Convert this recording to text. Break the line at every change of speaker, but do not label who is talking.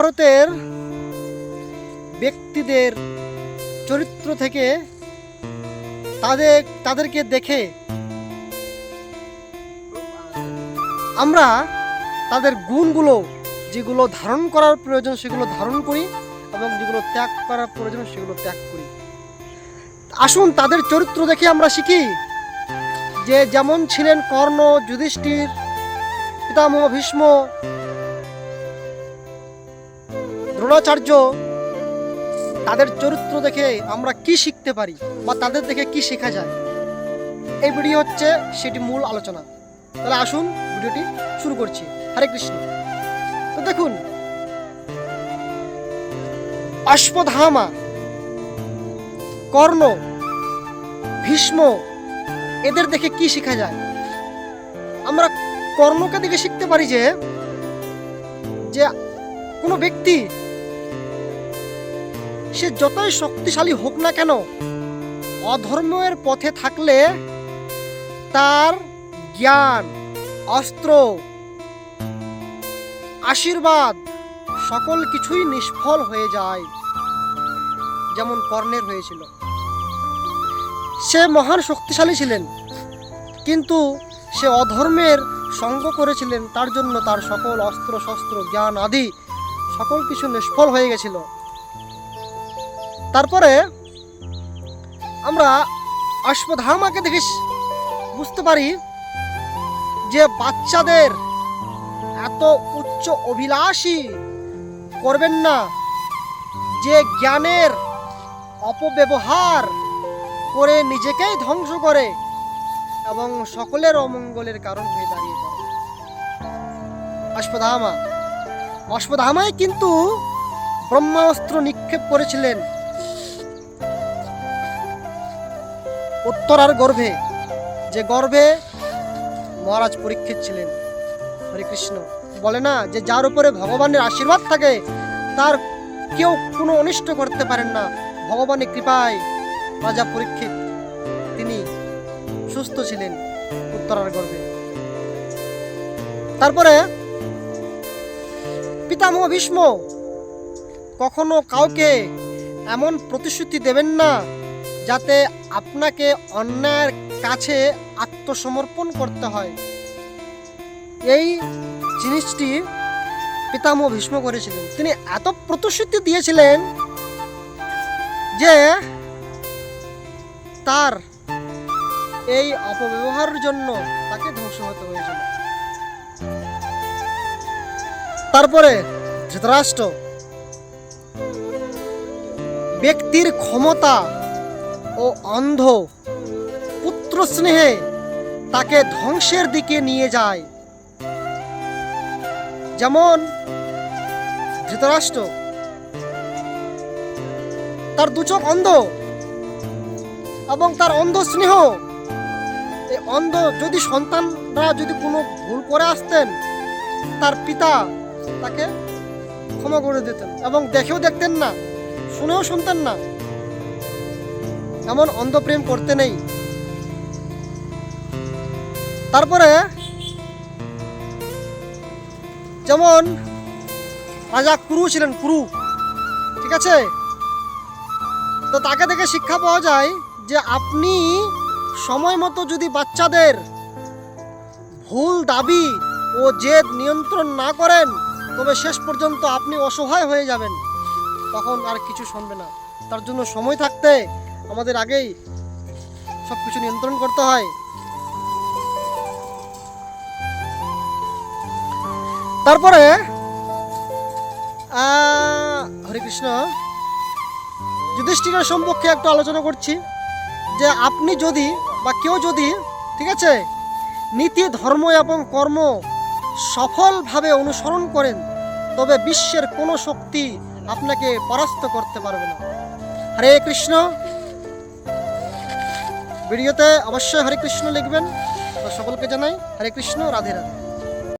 ভারতের ব্যক্তিদের চরিত্র থেকে তাদের, তাদেরকে দেখে আমরা তাদের গুণগুলো যেগুলো ধারণ করার প্রয়োজন সেগুলো ধারণ করি এবং যেগুলো ত্যাগ করার প্রয়োজন সেগুলো ত্যাগ করি। আসুন তাদের চরিত্র দেখে আমরা শিখি যে যেমন ছিলেন কর্ণ, যুধিষ্ঠির, পিতামহ, ভীষ্ম দ্রোণাচার্য তাদের চরিত্র দেখে আমরা কি শিখতে পারি বা তাদের দেখে কি শেখা যায়? এই ভিডিও হচ্ছে সেটি মূল আলোচনা। তাহলে আসুন ভিডিওটি শুরু করছি। হরে কৃষ্ণ। তো দেখুন অশ্বধামা কর্ণ, ভীষ্ম, এদের দেখে কি শেখা যায়? আমরা কর্ণকে দেখে শিখতে পারি যে যে কোনো ব্যক্তি সে যতই শক্তিশালী হোক না কেন অধর্মের পথে থাকলে তার জ্ঞান, অস্ত্র, আশীর্বাদ সকল কিছুই নিষ্ফল হয়ে যায়, যেমন কর্ণের হয়েছিল। সে মহান শক্তিশালী ছিলেন, কিন্তু সে অধর্মের সঙ্গ করেছিলেন, তার জন্য তার সকল অস্ত্র, শস্ত্র, জ্ঞান আদি সকল কিছু নিষ্ফল হয়ে গেছিল। তারপরে আমরা অশ্বধামাকে দেখে বুঝতে পারি যে বাচ্চাদের এত উচ্চ অভিলাষী করবেন না, যে জ্ঞানের অপব্যবহার করে নিজেকেই ধ্বংস করে এবং সকলের অমঙ্গলের কারণ হয়ে দাঁড়িয়ে পড়ে। অশ্বধামা অশ্বধামাই কিন্তু ব্রহ্মাস্ত্র নিক্ষেপ করেছিলেন। উত্তরার গর্ভে। যে গর্ভে মহারাজ পরীক্ষিত ছিলেন, হরে কৃষ্ণ। বলে না যে যার উপরে ভগবানের আশীর্বাদ থাকে, তার কেউ কোনো অনিষ্ট করতে পারেন না। ভগবানের কৃপায় রাজা পরীক্ষিত। তিনি সুস্থ ছিলেন উত্তরার গর্ভে। তারপরে পিতামহ ভীষ্ম কখনো কাউকে এমন প্রতিশ্রুতি দেবেন না যাতে আপনাকে অন্যায়ের কাছে আত্মসমর্পণ করতে হয়। এই জিনিসটি পিতামহ ভীষ্ম করেছিলেন। তিনি এত প্রতিশ্রুতি দিয়েছিলেন যে তার এই অপব্যবহারের জন্য তাকে ধ্বংস হতে হয়েছিল। তারপরে ধৃতরাষ্ট্র ব্যক্তির ক্ষমতা ও অন্ধ পুত্র স্নেহে তাকে ধ্বংসের দিকে নিয়ে যায়। যেমন ধৃতরাষ্ট্র, তার দুচোখ অন্ধ এবং তার অন্ধ স্নেহ। এই অন্ধ যদি সন্তানরা যদি কোনো ভুল করে আসতেন, তার পিতা তাকে ক্ষমা করে দিতেন এবং দেখেও দেখতেন না, শুনেও শুনতেন না। এমন অন্ধপ্রেম করতে নেই। তারপরে যেমন রাজা কুরু ছিলেন, কুরু, ঠিক আছে? তো তাকে দেখে শিক্ষা পাওয়া যায় যে আপনি সময় মতো যদি বাচ্চাদের ভুল দাবি ও জেদ নিয়ন্ত্রণ না করেন, তবে শেষ পর্যন্ত আপনি অসহায় হয়ে যাবেন। তখন আর কিছু শুনবে না। তার জন্য সময় থাকতে আমাদের আগেই সব কিছু নিয়ন্ত্রণ করতে হয়। তারপরে হরে কৃষ্ণ যুধিষ্ঠিরের সম্পর্কে একটু আলোচনা করছি, যে আপনি যদি বা কেউ যদি, ঠিক আছে, নীতি, ধর্ম এবং কর্ম সফলভাবে অনুসরণ করেন, তবে বিশ্বের কোনো শক্তি আপনাকে পরাস্ত করতে পারবে না। হরে কৃষ্ণ। ভিডিওতে অবশ্যই হরে কৃষ্ণ লিখবেন। সকলকে জানাই হরে কৃষ্ণ রাধে রাধে।